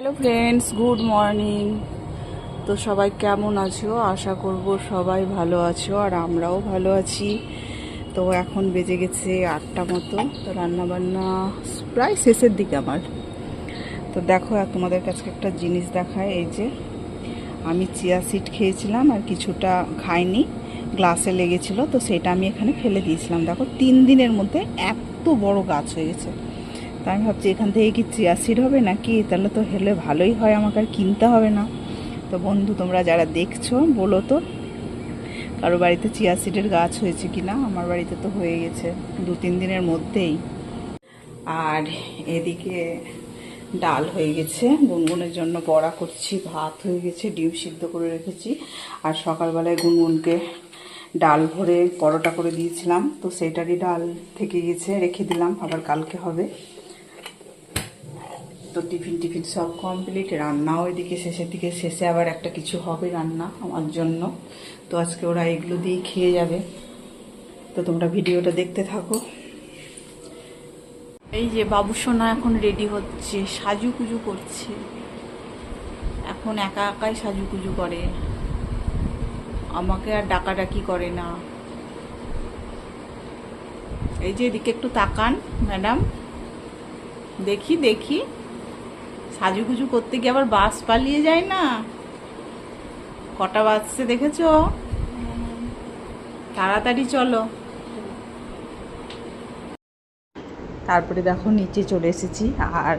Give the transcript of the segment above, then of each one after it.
Hello friends good morning তো সবাই কেমন আছো? আশা করব সবাই ভালো আছো আর আমরাও ভালো আছি। তো এখন বেজে গেছে আটটা মতো। তো রান্নাবান্না প্রায় শেষের দিকে আমার। তো দেখো তোমাদের কাছে একটা জিনিস দেখায়। এই যে, আমি চিয়া সিড খেয়েছিলাম আর কিছুটা খাইনি। গ্লাসে লেগেছিল, তো সেটা আমি এখানে ফেলে দিয়েছিলাম। দেখো, তিন দিনের মধ্যে এত বড় গাছ হয়ে গেছে। তা আমি ভাবছি, এখান থেকে কি চিয়া সিড হবে নাকি? তাহলে তো হেলে ভালোই হয়, আমাকে আর কিনতে হবে না। তো বন্ধু, তোমরা যারা দেখছ, বলো তো, কারও বাড়িতে চিয়া সিডের গাছ হয়েছে কি না আমার বাড়িতে তো হয়ে গেছে দু, তিন দিনের মধ্যেই। আর এদিকে ডাল হয়ে গেছে, গুনগুনের জন্য বড়া করছি, ভাত হয়ে গেছে, ডিম সিদ্ধ করে রেখেছি। আর সকালবেলায় গুনগুনকে ডাল ভরে পরোটা করে দিয়েছিলাম, তো সেটারই ডাল থেকে গেছে, রেখে দিলাম, আবার কালকে হবে। তো টিফিন টিফিন সব কমপ্লিট রান্নাও এদিকে শেষের দিকে, শেষে আবার একটা কিছু হবে রান্না আমার জন্য। তো আজকে ওরা এগুলো দিয়েই খেয়ে যাবে। তো তোমরা ভিডিওটা দেখতে থাকো। এই যে বাবু সোনা এখন রেডি হচ্ছে সাজুকুজু করছে। এখন একা একাই সাজুকুজু করে। আমাকে আর ডাকাডাকি করে না। এই যে এদিকে একটু তাকান ম্যাডাম দেখি দেখি। সাজুগুজু করতে গিয়ে আবার বাস পালিয়ে যায় না? কটা বাজছে দেখেছ? তাড়াতাড়ি চলো। তারপরে দেখো নিচে চলে এসেছি, আর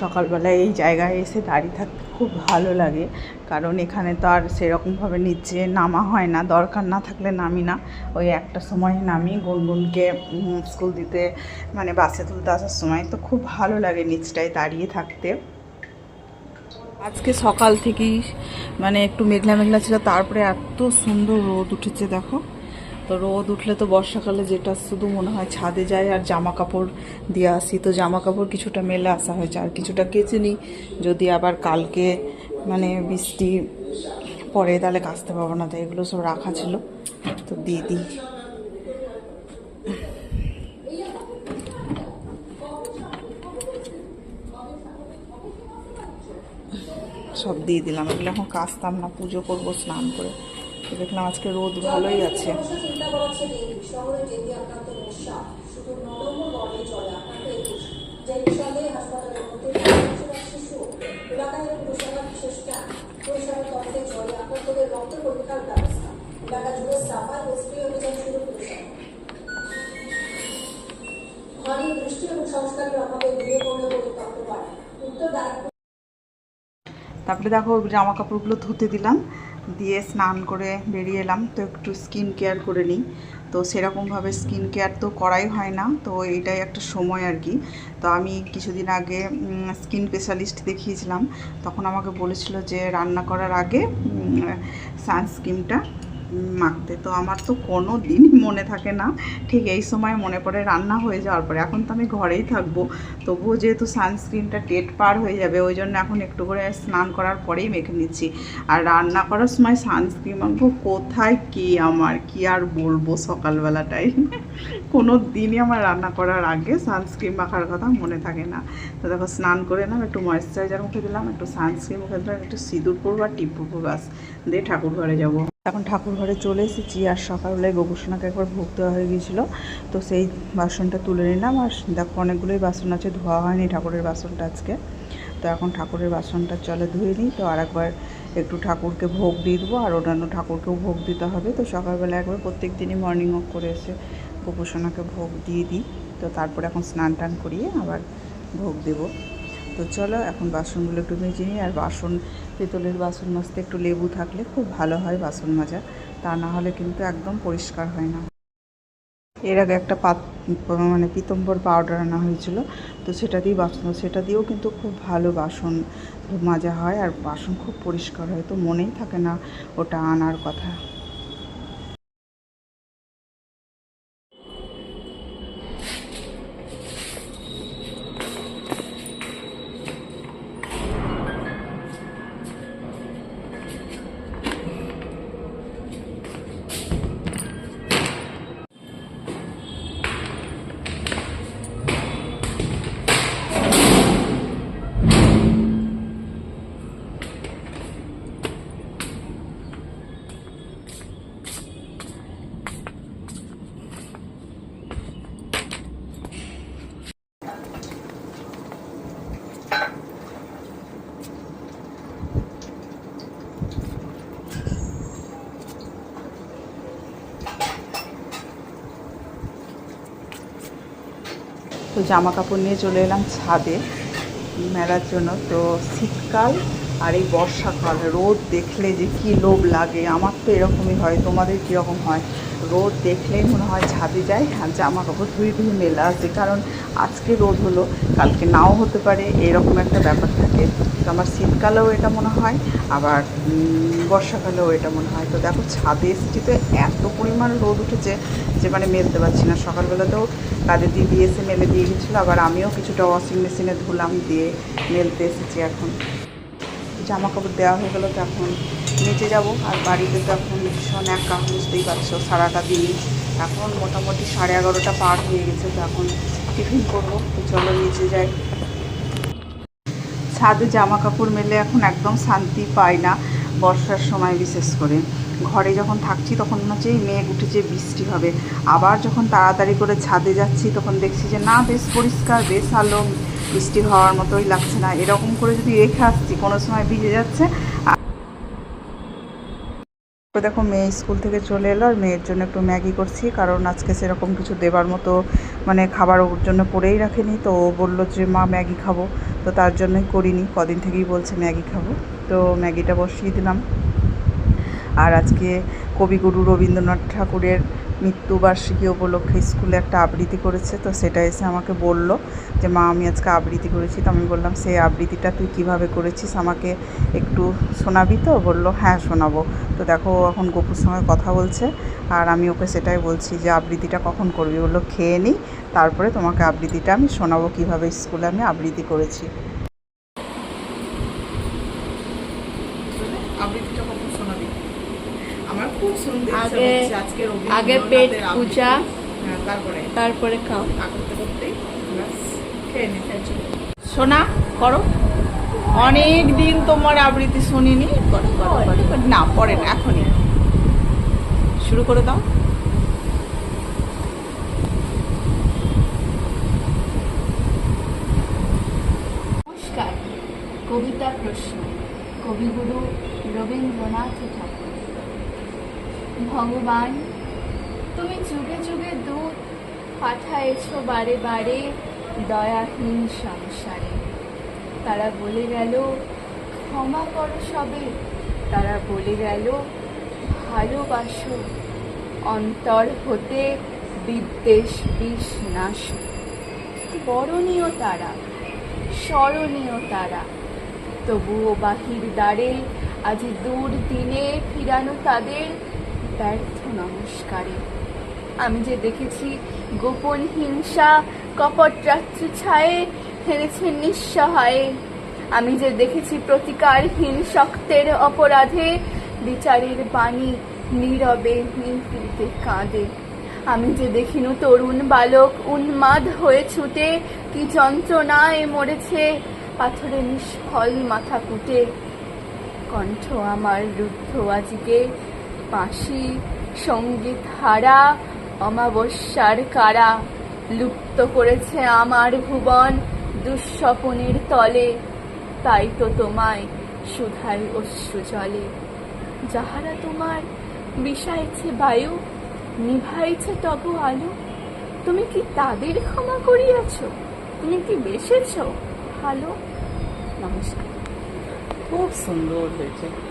সকালবেলায় এই জায়গায় এসে দাঁড়িয়ে থাকতে খুব ভালো লাগে, কারণ এখানে তো আর সেরকমভাবে নিচে নামা হয় না, দরকার না থাকলে নামি না। ওই একটা সময় নামি গুনগুনকে স্কুল দিতে মানে বাসে তুলতে আসার সময়, তো খুব ভালো লাগে নিচটায় দাঁড়িয়ে থাকতে। আজকে সকাল থেকেই মানে একটু মেঘলা মেঘলা ছিল, তারপরে এত সুন্দর রোদ উঠেছে, দেখো। তো রোদ উঠলে তো বর্ষাকালে যেটা শুধু মনে হয় ছাদে যায় আর জামা কাপড় দিয়ে আসি, তো জামা কাপড় কিছুটা মেলে আসা হয়েছে। আর কিছুটা কেচে নিই, যদি আবার কালকে মানে বৃষ্টি পরে তাহলে কাচতে পারব না, তো এগুলো সব রাখা ছিল। তো দিয়ে দিই। সব দিয়ে দিলাম। এগুলো এখন কাচতাম না, পুজো করব, স্নান করে। তো দেখলাম আজকে রোদ ভালোই আছে। ভারী বৃষ্টি এবং সংস্কারের অভাবে গৃহে পড়লে পরিত্যক্ত হয় উত্তর তারপরে দেখো জামা কাপড়গুলো ধুতে দিলাম, দিয়ে স্নান করে বেরিয়ে এলাম। তো একটু স্কিন কেয়ার করে নিই। তো সেরকমভাবে স্কিন কেয়ার তো করাই হয় না, তো এটাই একটা সময় আর কি। তো আমি কিছুদিন আগে স্কিন স্পেশালিস্ট দেখিয়েছিলাম। তখন আমাকে বলেছিল যে রান্না করার আগে সানস্ক্রিনটা মাখতে। তো আমার তো কোনো দিনই মনে থাকে না। ঠিক এই সময় মনে পড়ে রান্না হয়ে যাওয়ার পরে। এখন তো আমি ঘরেই থাকব। তবুও যেহেতু সানস্ক্রিনটা ডেট পার হয়ে যাবে, ওই জন্য এখন একটু করে স্নান করার পরেই মেখে নিচ্ছি। আর রান্না করার সময় সানস্ক্রিন মাখবো। কোথায় কি আমার? কি আর বলব সকালবেলাটাই কোনো দিনই আমার রান্না করার আগে সানস্ক্রিন মাখার কথা মনে থাকে না। তো দেখো, স্নান করে নাম একটু ময়েশ্চারাইজার মুখে দিলাম, একটু সানস্ক্রিন মুখে দিলাম, একটু সিঁদুর পরবো আর টিপ বাস দিয়ে ঠাকুর ঘরে যাব। এখন ঠাকুর ঘরে চলে এসেছি আর সকালবেলায় গোপুসোনাকে একবার ভোগ দেওয়া হয়ে গিয়েছিল। তো সেই বাসনটা তুলে নিলাম আর দেখো অনেকগুলোই বাসন আছে, ধোয়া হয়নি ঠাকুরের বাসনটা আজকে। তো এখন ঠাকুরের বাসনটা চলে ধুয়ে নিই। তো আর একবার একটু ঠাকুরকে ভোগ দিয়ে দেবো আর অন্যান্য ঠাকুরকেও ভোগ দিতে হবে। তো সকালবেলা একবার প্রত্যেক দিনই মর্নিং ওয়াক করে এসে গোপুসোনাকে ভোগ দিয়ে দিই। তো তারপরে এখন স্নান টান করিয়ে আবার ভোগ দেবো। তো চলো এখন বাসনগুলো একটু মেজে নিই আর বাসন পিতলের বাসন মাজতে একটু লেবু থাকলে খুব ভালো হয় বাসন মাজা। তা না হলে কিন্তু একদম পরিষ্কার হয় না। এর আগে একটা পাত মানে পিতম্বর পাউডার আনা হয়েছিল। তো সেটা দিয়ে বাসন সেটা দিয়েও কিন্তু খুব ভালো বাসন মাজা হয় আর বাসন খুব পরিষ্কার হয়। তো মনেই থাকে না ওটা আনার কথা। জামা কাপড় নিয়ে চলে এলাম ছাদে মেলার জন্য। তো শীতকাল আর এই বর্ষাকাল, রোদ দেখলে যে কি লোভ লাগে? আমার তো এরকমই হয়। তোমাদের কীরকম হয়? রোদ দেখলেই মনে হয় ছাদে যায় আর জামা কাপড় ধুয়ে ধুয়ে মেলা আছে। কারণ আজকে রোদ হলো, কালকে নাও হতে পারে, এরকম একটা ব্যাপার থাকে। তো আমার শীতকালেও এটা মনে হয়, আবার বর্ষাকালেও এটা মনে হয়। তো দেখো, ছাদে এসেছি তো এত পরিমাণ রোদ উঠেছে যে মানে মেলতে পারছি না। সকালবেলাতেও কাজে দিদি এসে মেলে দিয়ে গেছিল, আবার আমিও কিছুটা ওয়াশিং মেশিনে ধুলাম, দিয়ে মেলতে এসেছি এখন। জামা কাপড় দেওয়া হয়ে গেলো তো এখন। নিচে যাব আর বাড়িতে তো এখন ভীষণ একা, বুঝতেই পারছ, সারাটা দিন এখন মোটামুটি সাড়ে এগারোটা পার হয়ে গেছে, তো এখন টিফিন করব, তো চলো নিচে যাই। ছাদে জামা কাপড় মেলে এখন একদম শান্তি পায় না বর্ষার সময় বিশেষ করে। ঘরে যখন থাকছি তখন মনে হচ্ছে মেঘ উঠেছে, বৃষ্টি হবে। আবার যখন তাড়াতাড়ি করে ছাদে যাচ্ছি তখন দেখছি যে, না, বেশ পরিষ্কার, বেশ আলো, বৃষ্টি হওয়ার মতোই লাগছে না। এরকম করে যদি রেখে আসছি, কোনো সময় ভিজে যাচ্ছে তো দেখো, মেয়ে স্কুল থেকে চলে এলো আর মেয়ের জন্য একটু ম্যাগি করছি। কারণ আজকে সেরকম কিছু দেবার মতো মানে খাবার ওর জন্য করেই রাখেনি। তো ও বলল যে, মা, ম্যাগি খাব। তো তার জন্যই করিনি। কদিন থেকেই বলছে, ম্যাগি খাব। তো ম্যাগিটা বসিয়ে দিলাম। আর আজকে কবিগুরু রবীন্দ্রনাথ ঠাকুরের মৃত্যুবার্ষিকী উপলক্ষে স্কুলে একটা আবৃত্তি করেছে, তো সেটা এসে আমাকে বলল যে, মা, আমি আজকে আবৃত্তি করেছি। তো আমি বললাম, সেই আবৃত্তিটা তুই কীভাবে করেছিস? আমাকে একটু শোনাবি তো? বলল হ্যাঁ শোনাবো। তো দেখো এখন গপুর সঙ্গে কথা বলছে, আর আমি ওকে সেটাই বলছি যে, আবৃত্তিটা কখন করবি? বলল, খেয়ে নিই তারপরে তোমাকে আবৃত্তিটা আমি শোনাবো কীভাবে স্কুলে আমি আবৃত্তি করেছি। আবৃত্তিটা কখন শোনাবি আমার খুব শুনতে ইচ্ছে আগে- আগে পেট পূজা হ্যাঁ, তারপরে তারপরে খাও। শোনা করো। অনেক দিন তোমার আবৃত্তি শুনিনি। না না এখনই। শুরু করে দাও। নমস্কার কবিতা প্রশ্ন। কবিগুরু রবীন্দ্রনাথ ঠাকুর। ভগবান, তুমি যুগে যুগে দূত পাঠায়েছ বারে বারে দয়াহীন সংসারে। তারা বলে গেল, ক্ষমা করো সবে। তারা বলে গেল, ভালোবাসো। অন্তর হতে বিদ্বেষ বিষ নাশ। বরণীয় তারা, স্মরণীয় তারা। তবুও বাহির দ্বারে আজ দূর দিনে ফিরানো তাদের ব্যর্থ নমস্কারে। আমি যে দেখেছি গোপন হিংসা, কপট রাত্রি ছায়ে হেরেছে নিঃসহায়ে। আমি যে দেখেছি প্রতিকারহীন শক্তের অপরাধে, বিচারের বাণী নীরবে নিভৃতে কাঁদে। আমি যে দেখিনু তরুণ বালক, উন্মাদ হয়ে ছুটে, কি যন্ত্রণায় মরেছে, পাথরে নিষ্ফল মাথা কুটে। কণ্ঠ আমার রুদ্ধ আজকে বাঁশি সংগীত হারা অমাবস্যার কারা লুপ্ত করেছে আমার ভুবন দুঃস্বপনের তলে, তাই তো তোমায় সুধাই অশ্রু জলে। যাহারা তোমার বিষাইছে বায়ু, নিভাইছে তবু আলো, তুমি কি তাদের ক্ষমা করিয়াছ? তুমি কি বেসেছ? ভালো। নমস্কার। খুব সুন্দর হয়েছে।